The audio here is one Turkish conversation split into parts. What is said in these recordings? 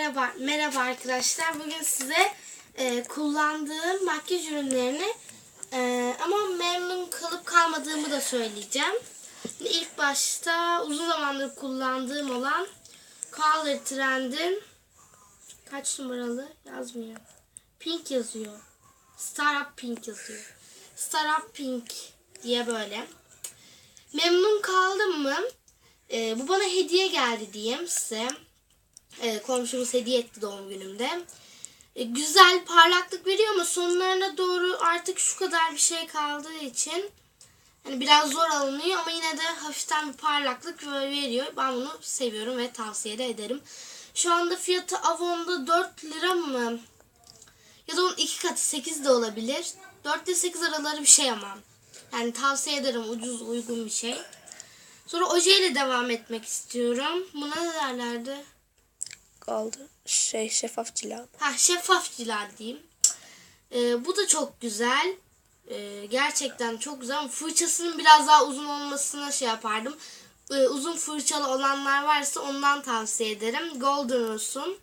Merhaba, merhaba arkadaşlar. Bugün size e, kullandığım makyaj ürünlerini e, ama memnun kalıp kalmadığımı da söyleyeceğim. İlk başta uzun zamandır kullandığım olan Color Trend'in kaç numaralı yazmıyor. Pink yazıyor. Star Up Pink yazıyor. Star Up Pink diye böyle. Memnun kaldım mı? E, bu bana hediye geldi diyeyim size. E, komşumuz hediye etti doğum günümde. E, güzel parlaklık veriyor ama sonlarına doğru artık şu kadar bir şey kaldığı için hani biraz zor alınıyor ama yine de hafiften bir parlaklık veriyor. Ben bunu seviyorum ve tavsiye de ederim. Şu anda fiyatı Avon'da 4 lira mı? Ya da onun iki katı 8 de olabilir. 4 ile 8 araları bir şey ama. Yani tavsiye ederim ucuz uygun bir şey. Sonra ojeyle devam etmek istiyorum. Buna ne derlerdi? Kaldı. Şey şeffaf cila. Ha şeffaf cila diyeyim. Ee, bu da çok güzel. Ee, gerçekten çok güzel. Fırçasının biraz daha uzun olmasına şey yapardım. Ee, uzun fırçalı olanlar varsa ondan tavsiye ederim. Golden Rose'un.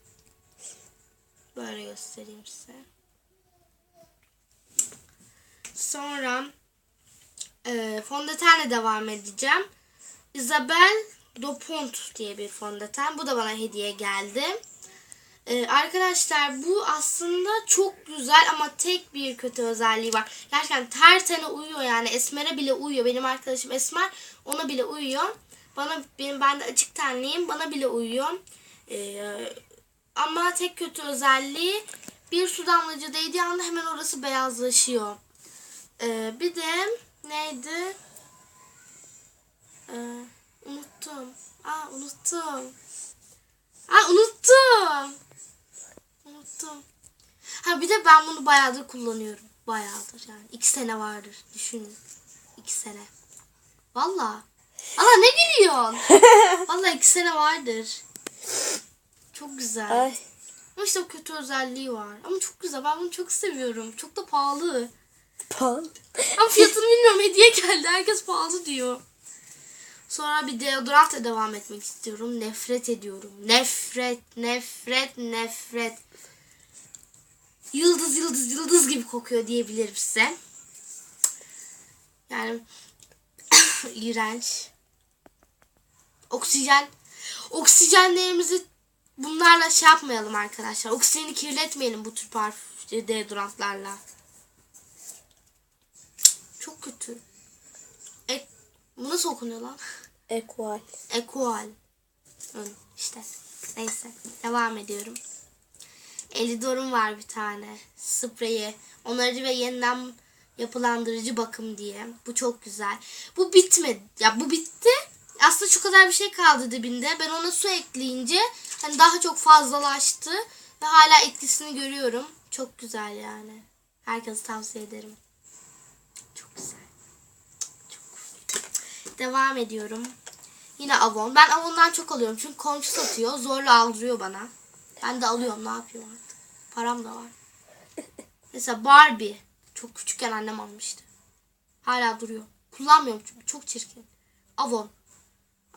Böyle göstereyim size. Sonra e, fondötenle devam edeceğim. Isabel Dopont diye bir fondöten. Bu da bana hediye geldi. Ee, arkadaşlar bu aslında çok güzel ama tek bir kötü özelliği var. Gerçekten ter tene uyuyor yani Esmer'e bile uyuyor. Benim arkadaşım Esmer ona bile uyuyor. Bana benim ben de açık tenliyim. Bana bile uyuyor. Ee, ama tek kötü özelliği bir su damlacı değdiği anda hemen orası beyazlaşıyor. Ee, bir de neydi? Ee, unuttum. Aa unuttum. Aa unuttum. Unuttum. Ha bir de ben bunu bayağıdır kullanıyorum. Bayağıdır yani. İki sene vardır. Düşünün. İki sene. Valla. Allah ne gülüyorsun? Valla iki sene vardır. Çok güzel. Ay. Ama işte o kötü özelliği var. Ama çok güzel. Ben bunu çok seviyorum. Çok da pahalı. Pan. Ama fiyatını bilmiyorum. Hediye geldi. Herkes pahalı diyor. Sonra bir deodorantla devam etmek istiyorum. Nefret ediyorum. Nefret, nefret, nefret. Yıldız, yıldız, yıldız gibi kokuyor diyebilirim size. Yani iğrenç. Oksijen. Oksijenlerimizi bunlarla şey yapmayalım arkadaşlar. Oksijeni kirletmeyelim bu tür parfüm deodorantlarla. Çok kötü. E, bu nasıl okunuyor lan? Equal. Equal. Hı, işte. Neyse. Devam ediyorum. Elidor'um var bir tane. Spreyi. Onarıcı ve yeniden yapılandırıcı bakım diye. Bu çok güzel. Bu bitmedi. Ya bu bitti. Aslında şu kadar bir şey kaldı dibinde. Ben ona su ekleyince hani daha çok fazlalaştı. Ve hala etkisini görüyorum. Çok güzel yani. Herkese tavsiye ederim. Çok güzel. Çok Devam ediyorum. Yine Avon. Ben Avon'dan çok alıyorum. Çünkü komşu satıyor. Zorla aldırıyor bana. Ben de alıyorum. Ne yapıyorum artık. Param da var. Mesela Barbie. Çok küçükken annem almıştı. Hala duruyor. Kullanmıyorum çünkü. Çok çirkin. Avon.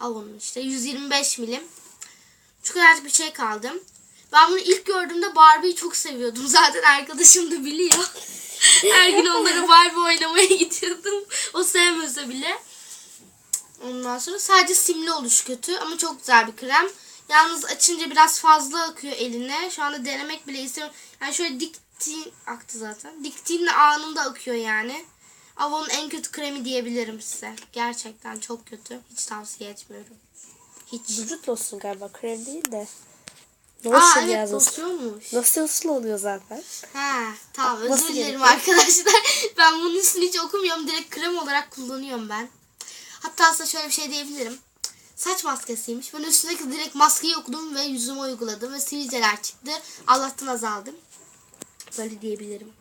Avon'un işte. 125 milim. Şu kadar bir şey kaldım. Ben bunu ilk gördüğümde Barbie'yi çok seviyordum. Zaten arkadaşım da biliyor. Her gün onlara Barbie oynamaya gidiyordum. O sevmese bile. Ondan sonra sadece simli oluş kötü ama çok güzel bir krem. Yalnız açınca biraz fazla akıyor eline. Şu anda denemek bile istemiyorum. Yani şöyle diktiğin aktı zaten. Diktiğinle anında akıyor yani. Avon'un en kötü kremi diyebilirim size. Gerçekten çok kötü. Hiç tavsiye etmiyorum. Hiç. Vücut losyonu galiba. Krem değil de. Aa Lotion evet yazmış. losyonmuş. Losyonlu oluyor zaten. Ha tamam özür dilerim arkadaşlar. ben bunun üstünü hiç okumuyorum. Direkt krem olarak kullanıyorum ben. Hatta size şöyle bir şey diyebilirim. Saç maskesiymiş. Ben üstündeki direkt maskeyi okudum ve yüzüme uyguladım ve sivilceler çıktı. Allah'tan azaldım. Böyle diyebilirim.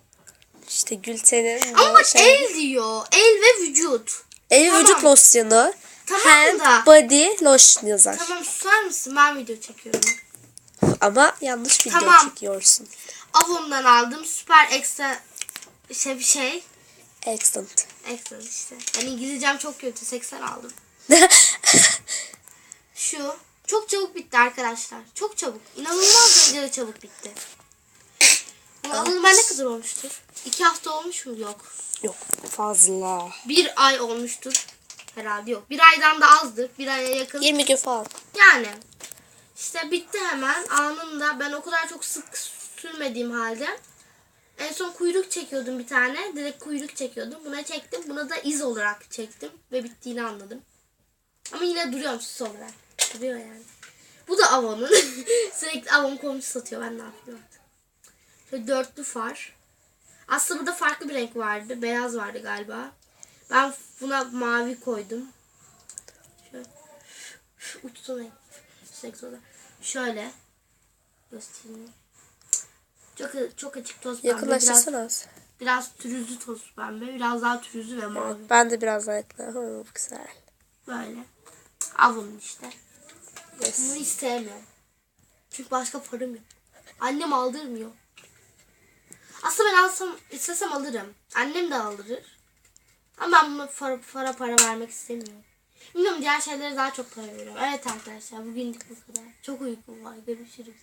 İşte Gülten'in Ama bak şey. el diyor. El ve vücut. El Tamam. vücut losyonu. Tamam hand da. body lotion yazar. Tamam susar mısın? Ben video çekiyorum. Ama yanlış video Tamam. çekiyorsun. Avon'dan aldım. Süper ekstra şey bir şey. Excellent. Ekstra işte. Ben İngilizcem çok kötü. 80 aldım. Şu Çok çabuk bitti arkadaşlar. Çok çabuk. İnanılmaz derecede çabuk bitti. Bu alalı ben ne kadar olmuştur? İki hafta olmuş mu? Yok. Yok fazla. Bir ay olmuştur. Herhalde yok. Bir aydan da azdır. Bir aya yakın. 20 gün falan. Yani işte bitti hemen anında. Ben o kadar çok sık sürmediğim halde en son kuyruk çekiyordum bir tane. Direkt kuyruk çekiyordum. Buna çektim. Buna da iz olarak çektim ve bittiğini anladım. Ama yine duruyorum süs olarak. Duruyor yani. Bu da Avon'un. Sürekli Avon komşu satıyor. Ben ne yapıyorum. Şöyle dörtlü far. Aslında burada farklı bir renk vardı. Beyaz vardı galiba. Ben buna mavi koydum. Şöyle uçsana. Seksoda. Şöyle göstereyim. Çok çok açık toz pembe. Biraz, Yakınlaştırsana az. biraz pürüzlü toz pembe. Biraz daha pürüzlü ve mavi. Evet, ben de biraz daha yakına. Hı, güzel. Böyle. Avun işte. Bunu Yes. hiç sevmiyorum. Çünkü başka param yok. Annem aldırmıyor. Aslında ben alsam, istesem alırım. Annem de aldırır. Ama ben buna para, para para vermek istemiyorum. Bilmiyorum diğer şeylere daha çok para veriyorum. Evet arkadaşlar bugünlük bu kadar. Çok uykum var. Görüşürüz.